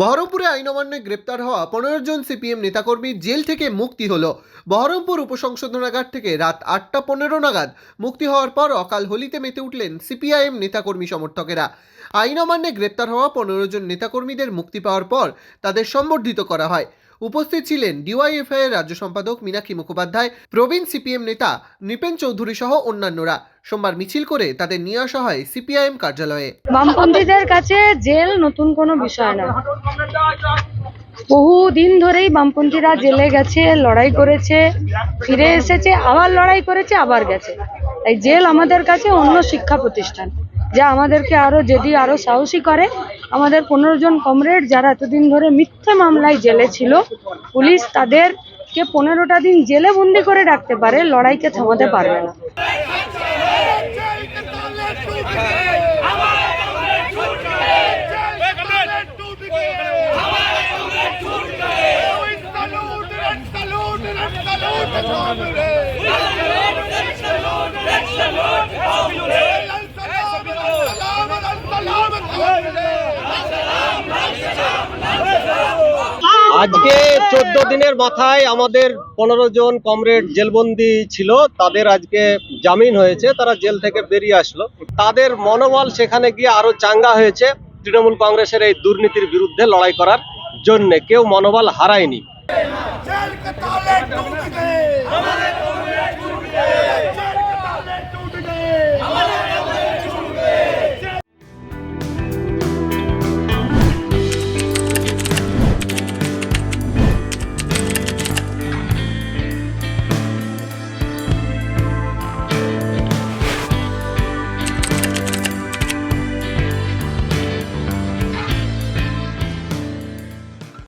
বহরমপুরে আইন অমান্যে গ্রেপ্তার হওয়া পনেরো জন সিপিএম নেতাকর্মী জেল থেকে মুক্তি হলো। বহরমপুর উপসংশোধনাগার থেকে রাত আটটা পনেরো নাগাদ মুক্তি হওয়ার পর অকাল হোলিতে মেতে উঠলেন সিপিআইএম নেতাকর্মী সমর্থকেরা। আইন অমান্যে গ্রেপ্তার হওয়া পনেরো জন নেতাকর্মীদের মুক্তি পাওয়ার পর তাদের সম্বর্ধিত করা হয়। উপস্থিত ছিলেন ডিওয়াইএফআই এর রাজ্য সম্পাদক মীনাক্ষী মুখোপাধ্যায়, প্রবীণ সিপিএম নেতা নৃপেন চৌধুরী সহ অন্যান্যরা। সোমবার মিছিল করে তাদের নিয়ে আসা হয় সিপিআইএম কার্যালয়ে। বামপন্থীদের কাছে জেল নতুন কোনো বিষয় না। বহু দিন ধরেই বামপন্থীরা জেলে গেছে, লড়াই করেছে, ফিরে এসেছে, আবার লড়াই করেছে, আবার গেছে। তাই জেল আমাদের কাছে অন্য শিক্ষা প্রতিষ্ঠান। যা আমাদেরকে আরও যদি আরও সাহসী করে, আমাদের পনেরো জন কমরেড যারা এতদিন ধরে মিথ্যে মামলায় জেলে ছিল, পুলিশ তাদেরকে পনেরোটা দিন জেলে বন্দি করে রাখতে পারে লড়াইকে থামাতে পারবে না। আজকে চোদ্দ দিনের মাথায় আমাদের পনেরো জন কমরেড জেলবন্দি ছিল, তাদের আজকে জামিন হয়েছে, তারা জেল থেকে বেরিয়ে আসলো। তাদের মনোবল সেখানে গিয়ে আরও চাঙ্গা হয়েছে, তৃণমূল কংগ্রেসের এই দুর্নীতির বিরুদ্ধে লড়াই করার জন্য কেউ মনোবল হারায়নি।